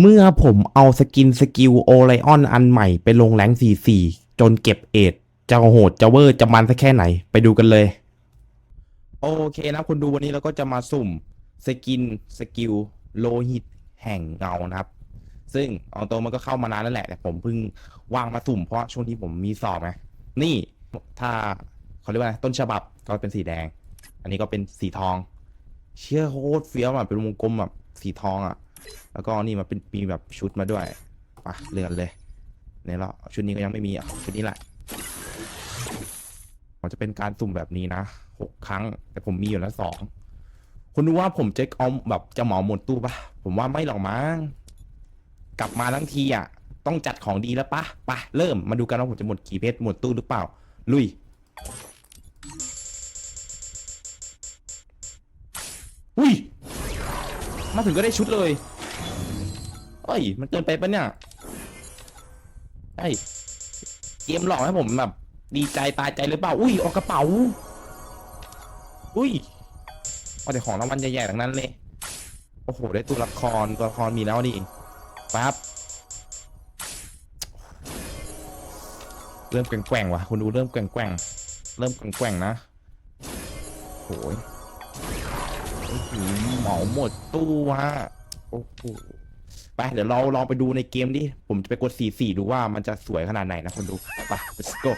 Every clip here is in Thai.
เมื่อผมเอาสกินสกิลโอไลออนอันใหม่ไปลงแรง44 จนเก็บเอทจะโหดจะเวอร์จะมันสักแค่ไหนไปดูกันเลย โอเคนะคุณดูวันนี้เราก็จะมาสุ่มสกินสกิลโลหิตแห่งเงานะครับ ซึ่งเอาตัวมันก็เข้ามานานแล้วแหละ แต่ผมเพิ่งวางมาสุ่มเพราะช่วงที่ผมมีสอบไงนี่ถ้าเขาเรียกว่าต้นฉบับก็เป็นสีแดง อันนี้ก็เป็นสีทอง เชื่อโคตรเฟี้ยวอะเป็นวงกลมแบบสีทองอะ แล้วก็นี่มาเป็นมีแบบชุดมาด้วยปะเรือนเลยเนี่ยเราชุดนี้ก็ยังไม่มีอะชุดนี้แหละมันจะเป็นการสุ่มแบบนี้นะหกครั้ง แต่ผมมีอยู่แล้วสองคุณรู้ว่าผมจะเอาแบบจะเหมาหมดตู้ปะผมว่าไม่หรอกมั้งกลับมาทั้งทีอะ ต้องจัดของดีแล้วปะปะเริ่มมาดูกันว่าผมจะหมดกี่เพชรหมดตู้หรือเปล่า ลุย มาถึงก็ได้ชุดเลยเอ้ย มันเกินไปปะเนี่ยไอ้เกมหลอกให้ผมแบบ ดีใจตายใจหรือเปล่า อุ้ยออกกระเป๋า อุ้ยเอาแต่ของรางวัลใหญ่ๆทั้งนั้นเลย โอ้โห ได้ตัวละครตัวละครมีแล้วนี่ปั๊บเริ่มแกว่งๆว่ะคุณดูเริ่มแกว่งๆเริ่มแกว่งๆนะโอ้ย โอ้โหเหมาหมดตู้วะโอ้โหไปเดี๋ยวเราลองไปดูในเกมดิผมจะไปกด4 4ดูว่ามันจะสวยขนาดไหนนะคนดูไป let's go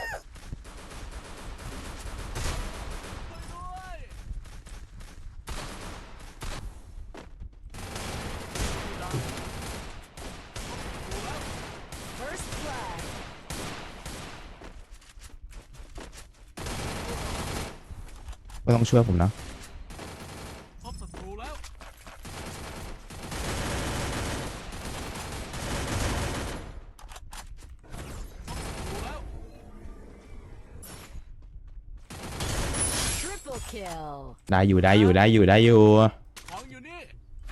ไม่ต้องช่วยผมนะ ได้อยู่ได้อยู่ได้อยู่ได้อยู่ของอยู่นี่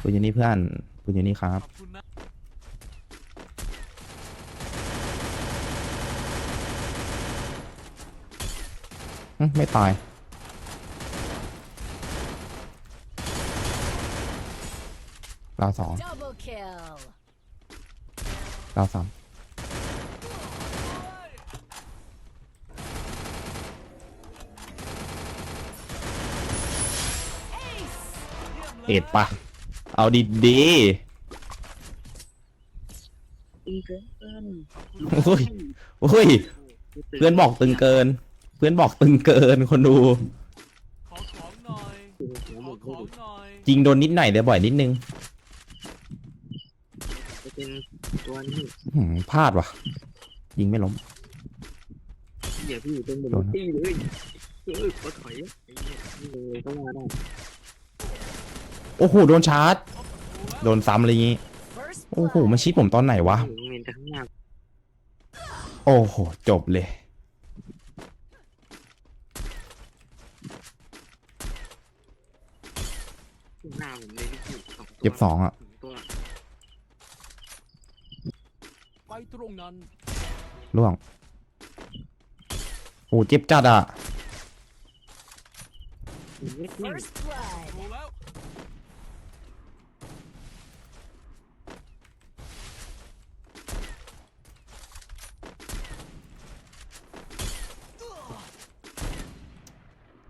ปืนอยู่นี่เพื่อนปืนอยู่นี่ครับขอบคุณนะหึไม่ตาย ดาวสอง Double kill. ดาวสาม เอ็ดปะเอาดีดีอีกเกินๆโอ้ยโอ้ย เพื่อนบอกตึงเกิน เพื่อนบอกตึงเกินคนดู ขอของหน่อยขอของหน่อยจริงโดนนิดหน่อยเดี๋ยวบ่อยนิดนึงจะเป็นตัวนี้หืมพลาดว่ะ ยิงไม่ล้มเดี๋ยวพี่เป็นเหมือนโดนนะตี้เลยเออขอถอยไอ้เนี่ยนี่เลยก็มาได้ โอ้โหโดนชาร์จพบศัตรูแล้วโดนซ้ำอะไรอย่างงี้ First โอ้โห blood. มาชิดผมตอนไหนวะถึงเมนแต่ข้างหน้าโอ้โห จบเลย ข้างหน้าผมเลยพี่สองตัวเก็บสองอะ ตัวไปตรงนั้นล่วง โอ้เจ็บจัดอะเล็กนี่ First blood. รู้แล้ว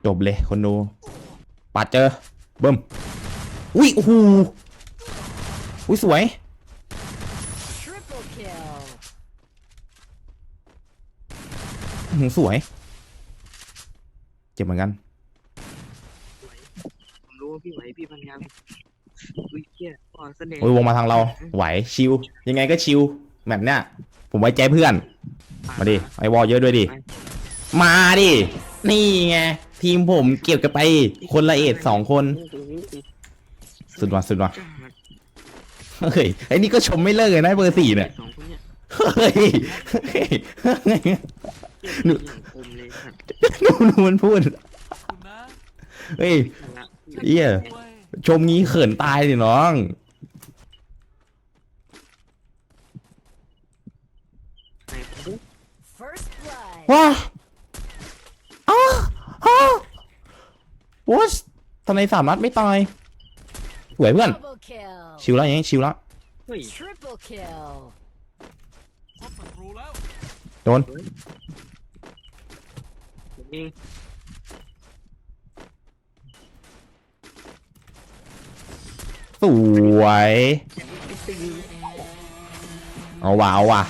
จบเลยคนดูปัดเจอเบิ้มอุ้ยโอ้โหอุ้ยสวย Triple kill. อื้อหือสวย เจ็บเหมือนกันผมรู้ว่าพี่ไหวพี่พันงานอุ้ยเกี้ยก่อนแสดงโอ้ยวงมาทางเรา ไหวชิว ยังไงก็ชิวแบบเนี้ยผมไว้ใจเพื่อน มาดิไอวอลเยอะด้วยดิ มาดิ นี่ไง ทีมผมเก็บกันไปคนละเอ็ดสองคน สุดว่ะสุดว่ะเฮ้ยไอ้นี่ก็ชมไม่เลิกเลยนะเบอร์สี่เนี่ยสองคนเนี่ยเฮ้ยเฮ้ยเฮ้ยหนูอย่างคมเลยสัตว์ดูดูมันพูดคุณนะเฮ้ยละเหี้ยด้วยชมงี้เขินตายสิน้องไหนผมดู First blood. ว้าอ้า วัสทำไมสามนัดไม่ตายสวยเพื่อนชิวแล้วยังงี้ชิวแล้วโดนสวย เอาว่ะเอาว่ะ